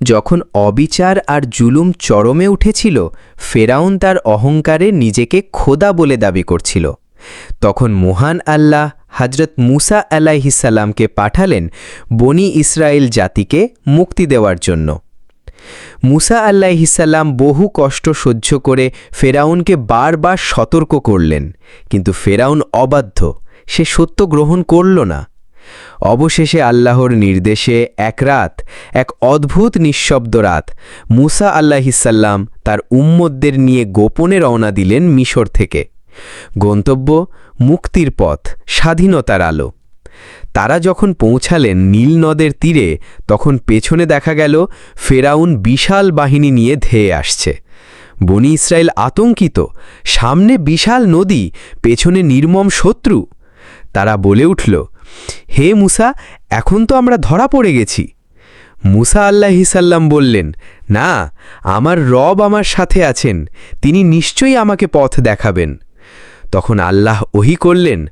যখন অবিচার আর জুলুম চরমে উঠেছিল, ফেরাউন তার অহংকারে নিজেকে খোদা বলে দাবি করছিল। তখন মহান আল্লাহ হজরত মুসা আলাইহিসাল্লামকে পাঠালেন বনি ইসরায়েল জাতিকে মুক্তি দেওয়ার জন্য। মুসা আল্লাহিসাল্লাম বহু কষ্ট সহ্য করে ফেরাউনকে বারবার সতর্ক করলেন, কিন্তু ফেরাউন অবাধ্য। সে সত্য গ্রহণ করল না। অবশেষে আল্লাহর নির্দেশে এক রাত, এক অদ্ভুত নিঃশব্দ রাত, মুসা আল্লাহিসাল্লাম তার উম্মদদের নিয়ে গোপনে রওনা দিলেন মিশর থেকে। গন্তব্য মুক্তির পথ, স্বাধীনতার আলো। তারা যখন পৌঁছালেন নীল নদের তীরে, তখন পেছনে দেখা গেল ফেরাউন বিশাল বাহিনী নিয়ে ধেয়ে আসছে। বনি ইসরায়েল আতঙ্কিত, সামনে বিশাল নদী, পেছনে নির্মম শত্রু। তারা বলে উঠল হে মুসা, এখন তো আমরা ধরা পড়ে গেছি। মুসা আল্লাহিসাল্লাম বললেন, না, আমার রব আমার সাথে আছেন, তিনি নিশ্চয়ই আমাকে পথ দেখাবেন। তখন আল্লাহ ওহি করলেন,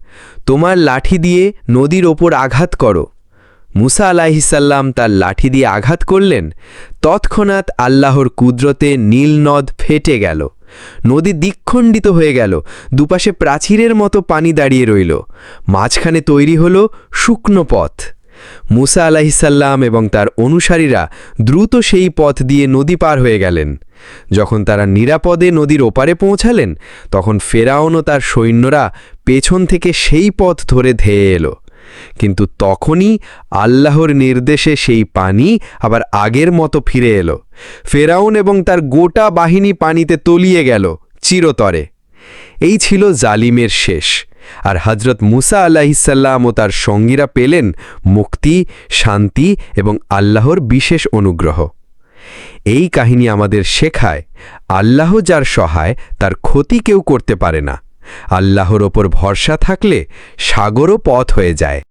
তোমার লাঠি দিয়ে নদীর ওপর আঘাত করো। মুসা আলাহিসাল্লাম তার লাঠি দিয়ে আঘাত করলেন, তৎক্ষণাৎ আল্লাহর কুদরতে নীল নদ ফেটে গেল। নদী দ্বিখণ্ডিত হয়ে গেল, দুপাশে প্রাচীরের মতো পানি দাঁড়িয়ে রইল। মাঝখানে তৈরি হল শুকনো পথ। মুসা আলাহিসাল্লাম এবং তার অনুসারীরা দ্রুত সেই পথ দিয়ে নদী পার হয়ে গেলেন। যখন তারা নিরাপদে নদীর ওপারে পৌঁছালেন, তখন ফেরাউন ও তার সৈন্যরা পেছন থেকে সেই পথ ধরে ধেয়ে এলো। কিন্তু তখনই আল্লাহর নির্দেশে সেই পানি আবার আগের মতো ফিরে এলো। ফেরাউন এবং তার গোটা বাহিনী পানিতে তলিয়ে গেল চিরতরে। এই ছিল জালিমের শেষ। আর হজরত মুসা আলাহিসাল্লাম ও তার সঙ্গীরা পেলেন মুক্তি, শান্তি এবং আল্লাহর বিশেষ অনুগ্রহ। এই কাহিনী আমাদের শেখায়, আল্লাহ যার সহায়, তার ক্ষতি কেউ করতে পারে না। আল্লাহর ওপর ভরসা থাকলে সাগরও পথ হয়ে যায়।